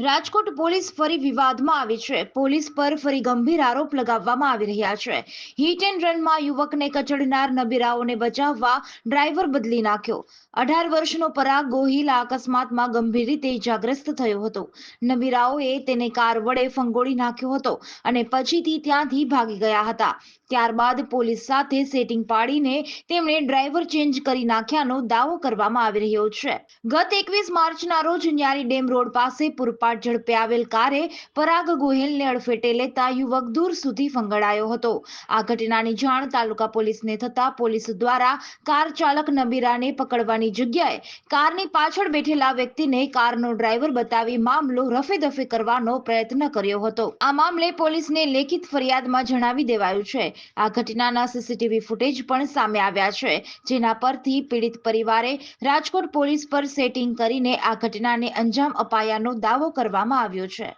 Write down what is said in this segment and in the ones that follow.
Rajkot police ફરી વિવાદમાં આવી છે. પોલીસ પર ફરી ગંભીર આરોપ લગાવવામાં આવી રહ્યા છે. હિટ એન્ડ રનમાં યુવકને કચડનાર નબીરાઓને બચાવવા ડ્રાઈવર બદલી નાખ્યો. અઢાર વર્ષનો પરાગ ગોહિલ આ અકસ્માતમાં ગંભીર રીતે ઇજાગ્રસ્ત થયો હતો. નબીરાઓએ તેને કાર વડે ફંગોળી નાખ્યો હતો અને પછીથી ત્યાંથી ભાગી ગયા હતા. ત્યારબાદ પોલીસ સાથે સેટિંગ પાડીને તેમણે ડ્રાઈવર ચેન્જ કરી નાખ્યાનો દાવો કરવામાં આવી રહ્યો છે. ગત એકવીસ માર્ચના રોજ ન્યારી ડેમ રોડ પાસે પૂરપાટ ઝડપે આવેલ કારે પરાગ ગોહિલને અડફેટે લેતા યુવક દૂર સુધી ફંગડાયો હતો. આ ઘટનાની જાણ તાલુકા પોલીસને થતા પોલીસ દ્વારા કાર ચાલક નબીરાને પકડવાની જગ્યાએ કારની પાછળ બેઠેલા વ્યક્તિને કારનો ડ્રાઈવર બતાવી મામલો રફેદફે કરવાનો પ્રયત્ન કર્યો હતો. આ મામલે પોલીસને લેખિત ફરિયાદમાં જણાવી દેવાયું છે. આ ઘટનાના સીસીટીવી ફૂટેજ પણ સામે આવ્યા છે, જેના પરથી પીડિત પરિવારે રાજકોટ પોલીસ પર સેટિંગ કરીને આ ઘટનાને અંજામ અપાયાનો દાવો કરવામાં આવ્યો છે.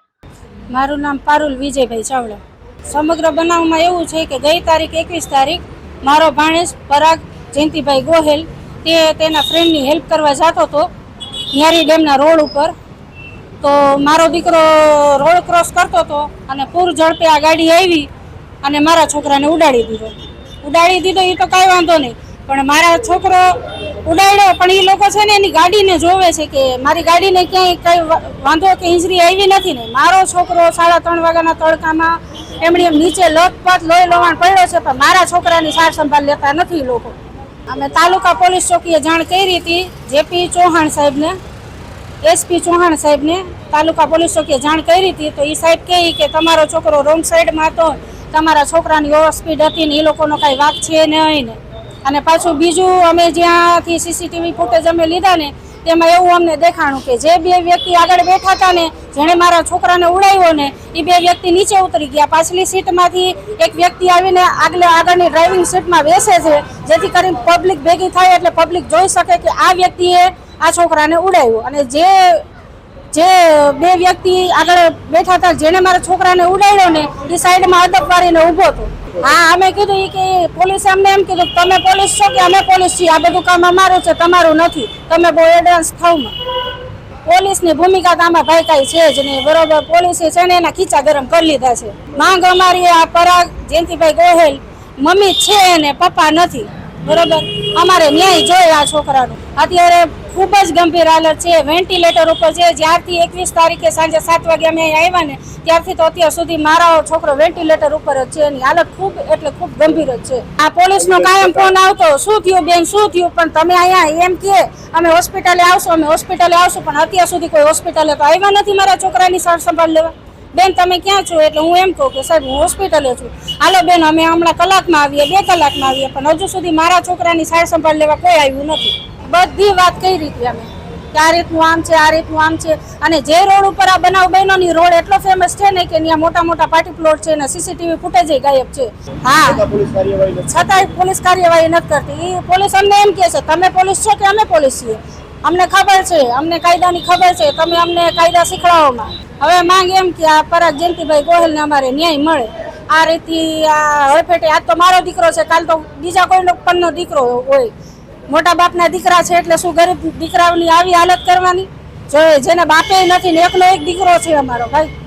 મારું નામ પારુલ વિજયભાઈ ચાવડા. સમગ્ર બનાવમાં એવું છે કે ગઈ તારીખ એકવીસ તારીખ મારો ભાણેશ પરાગ જયંતિભાઈ ગોહેલ તે તેના ફ્રેન્ડની હેલ્પ કરવા જતો હતો ન્યારી ડેમના રોડ ઉપર. તો મારો દીકરો રોડ ક્રોસ કરતો હતો અને પૂર ઝડપે આ ગાડી આવી અને મારા છોકરાને ઉડાડી દીધો. ઉડાડી દીધો એ તો કાંઈ વાંધો નહીં, પણ મારા છોકરો ઉડાડ્યો. પણ એ લોકો છે ને એની ગાડીને જોવે છે કે મારી ગાડીને ક્યાંય કઈ વાંધો કે ઇન્જરી આવી નથી ને. મારો છોકરો સાડા ત્રણ વાગ્યાના તડકામાં એમણે એમ નીચે લથપથ લોહી લોવાણ પડ્યો છે, પણ મારા છોકરાની સાર સંભાળ લેતા નથી લોકો. અમે તાલુકા પોલીસ ચોકીએ જાણ કરી હતી જેપી ચૌહાણ સાહેબને, એસપી ચૌહાણ સાહેબને તાલુકા પોલીસ ચોકીએ જાણ કરી હતી. તો એ સાહેબ કહે કે તમારો છોકરો રોંગ સાઈડમાં હતો, તમારા છોકરાની ઓવર સ્પીડ હતી ને એ લોકોનો કાંઈ વાક છે નહીં ને. અને પાછું બીજું અમે જ્યાંથી સીસીટીવી ફૂટેજ અમે લીધા ને, તેમાં એવું અમને દેખાણું કે જે બે વ્યક્તિ આગળ બેઠા હતા ને, જેણે મારા છોકરાને ઉડાવ્યો ને એ બે વ્યક્તિ નીચે ઉતરી ગયા. પાછલી સીટમાંથી એક વ્યક્તિ આવીને આગળ આગળની ડ્રાઇવિંગ સીટમાં બેસે છે, જેથી કરીને પબ્લિક ભેગી થાય એટલે પબ્લિક જોઈ શકે કે આ વ્યક્તિએ આ છોકરાને ઉડાવ્યો. અને જે જે બે વ્યક્તિ આગળ બેઠા હતા, જેણે મારા છોકરાને ઉડાવ્યો ને એ સાઈડમાં અદબ વાળીને ઊભો હતો. હા, અમે કીધું એ કે પોલીસે અમને એમ કીધું તમે પોલીસ છો કે અમે પોલીસ છીએ? આ બધું કામ અમારું છે, તમારું નથી. તમે બહુ એડવાન્સ થાવમાં પોલીસની ભૂમિકા તો આમાં ભાઈ કાંઈ છે જ નહીં. બરોબર, પોલીસે છે ને એના ખીચા ગરમ કરી લીધા છે. માંગ અમારી આ પરાગ જયંતિભાઈ ગોહેલ, મમ્મી છે ને પપ્પા નથી. બરોબર? અમારે ન્યાય જોઈએ આ છોકરાનો. અત્યારે ખૂબ જ ગંભીર હાલત છે. વેન્ટિલેટર ઉપર છે જ્યારથી એકવીસ તારીખે સાંજે સાત વાગે અમે અહીં આવ્યા ને, ત્યારથી તો અત્યાર સુધી મારો છોકરો વેન્ટિલેટર ઉપર જ છે. એની હાલત ખૂબ એટલે ખૂબ ગંભીર જ છે. આ પોલીસનો કાયમ ફોન આવતો, શું થયું બેન? શું થયું? પણ તમે અહીંયા એમ કે, અમે હોસ્પિટલે આવશું, અમે હોસ્પિટલે આવશું, પણ અત્યાર સુધી કોઈ હોસ્પિટલે તો આવ્યા નથી મારા છોકરાની સાર સંભાળ લેવા. બેન તમે ક્યાં છો? એટલે હું એમ કહું કે સાહેબ હું હોસ્પિટલે છું. હાલો બેન અમે હમણાં કલાકમાં આવીએ બે કલાકમાં આવીએ પણ હજુ સુધી મારા છોકરાની સાર સંભાળ લેવા કોઈ આવ્યું નથી. બધી વાત કઈ રીતે અમે. કે આ રીતનું આમ છે આ રીતનું આમ છે. અને જે રોડ ઉપર આ બનાવ બન્યો ની રોડ એટલો ફેમસ છે ને કે ત્યાં મોટા મોટા પાર્ટી પ્લોટ છે ને સીસીટીવી ફૂટેજ ગાયબ છે. હા. પોલીસ કાર્યવાહી નથી. છતાંય પોલીસ કાર્યવાહી નથી કરતી. એ પોલીસ અમને એમ કહે છે તમે પોલીસ છો કે અમે પોલીસ છીએ? અમને ખબર છે, અમને કાયદાની ખબર છે, તમે અમને કાયદા શીખવાડોમાં. હવે માંગ એમ કે આ પરાગ જયંતિભાઈ ગોહિલને અમારે ન્યાય મળે. આ રીતે આ હળફેટે આજ તો મારો દીકરો છે, કાલ તો બીજા કોઈનો પણનો દીકરો હોય. મોટા બાપના દીકરા છે એટલે શું ગરીબ દીકરાઓની આવી હાલત કરવાની? જો જેને બાપે નથી ને એકનો એક દીકરો છે અમારો, ભાઈ.